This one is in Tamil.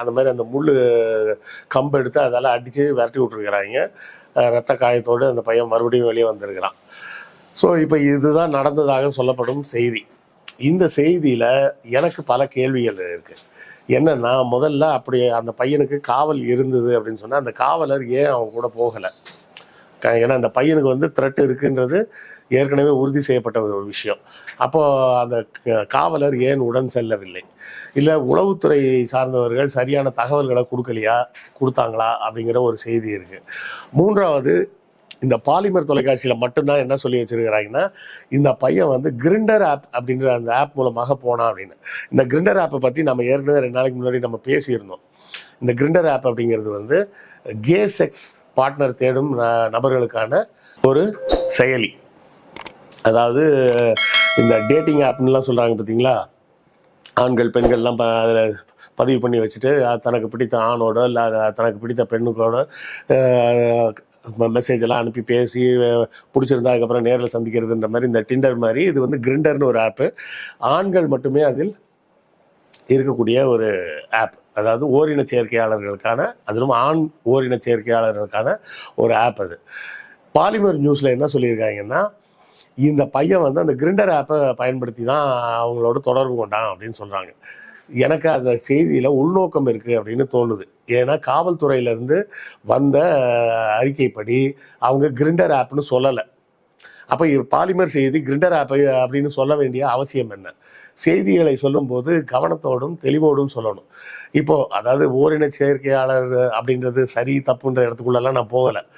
அந்த மாதிரி அந்த முள் கம்பு எடுத்து அதெல்லாம் அடித்து விரட்டி விட்ருக்குறாங்க ரத்த காயத்தோடு அந்த பையன் மறுபடியும் வெளியே வந்திருக்கிறான். ஸோ இப்போ இதுதான் நடந்ததாக சொல்லப்படும் செய்தி. இந்த செய்தியில் எனக்கு பல கேள்விகள் இருக்குது என்னன்னா முதல்ல அப்படி அந்த பையனுக்கு காவல் இருந்தது அப்படின்னு சொன்னால் அந்த காவலர் ஏன் அவன் கூட போகலை? ஏன்னா அந்த பையனுக்கு வந்து த்ரெட் இருக்குன்றது ஏற்கனவே உறுதி செய்யப்பட்ட ஒரு விஷயம். அப்போ அந்த க- காவலர் ஏன் உடன் செல்லவில்லை? இல்லை உளவுத்துறை சார்ந்தவர்கள் சரியான தகவல்களை கொடுக்கலையா? கொடுத்தாங்களா? அப்படிங்கிற ஒரு செய்தி இருக்கு. மூன்றாவது இந்த பாலிமர் தொலைக்காட்சியில் மட்டும்தான் என்ன சொல்லி வச்சிருக்கிறாங்கன்னா இந்த பையன் வந்து கிரிண்டர் ஆப் அப்படின்ற அந்த ஆப் மூலமாக போனான் அப்படின்னு. இந்த கிரிண்டர் ஆப்பை பற்றி நம்ம ஏற்கனவே ரெண்டு நாளைக்கு முன்னாடி நம்ம பேசியிருந்தோம். இந்த கிரிண்டர் ஆப் அப்படிங்கிறது வந்து கே செக்ஸ் பார்ட்னர் தேடும் நபர்களுக்கான ஒரு செயலி. அதாவது இந்த டேட்டிங் ஆப்னுலாம் சொல்கிறாங்க பார்த்தீங்களா ஆண்கள் பெண்கள்லாம் அதில் பதிவு பண்ணி வச்சுட்டு தனக்கு பிடித்த ஆணோட இல்லை தனக்கு பிடித்த பெண்ணுக்கோட மெசேஜ் எல்லாம் அனுப்பி பேசி பிடிச்சிருந்தா அதுக்கப்புறம் நேரில் சந்திக்கிறதுன்ற மாதிரி இந்த டிண்டர் மாதிரி இது வந்து கிரிண்டர்னு ஒரு ஆப்பு ஆண்கள் மட்டுமே அதில் இருக்கக்கூடிய ஒரு ஆப் அதாவது ஓரின சேர்க்கையாளர்களுக்கான அதிலும் ஆண் ஓரின சேர்க்கையாளர்களுக்கான ஒரு ஆப் அது. பாலிமர் நியூஸில் என்ன சொல்லியிருக்காங்கன்னா இந்த பையன் வந்து அந்த கிரிண்டர் ஆப்பை பயன்படுத்தி தான் அவங்களோட தொடர்பு கொண்டான் அப்படின்னு சொல்கிறாங்க எனக்கு அந்த செய்தியில் உள்நோக்கம் இருக்குது அப்படின்னு தோணுது. ஏன்னா காவல்துறையிலேருந்து வந்த அறிக்கைப்படி அவங்க கிரிண்டர் ஆப்னு சொல்லலை. அப்போ பாலிமர் செய்தி கிரிண்டர் ஆப் அப்படின்னு சொல்ல வேண்டிய அவசியம் என்ன? செய்திகளை சொல்லும்போது கவனத்தோடும் தெளிவோடும் சொல்லணும். இப்போ அதாவது ஓரின சேர்க்கையாளர் அப்படின்றது சரி தப்புன்ற இடத்துக்குள்ளெல்லாம் நான் போகலை.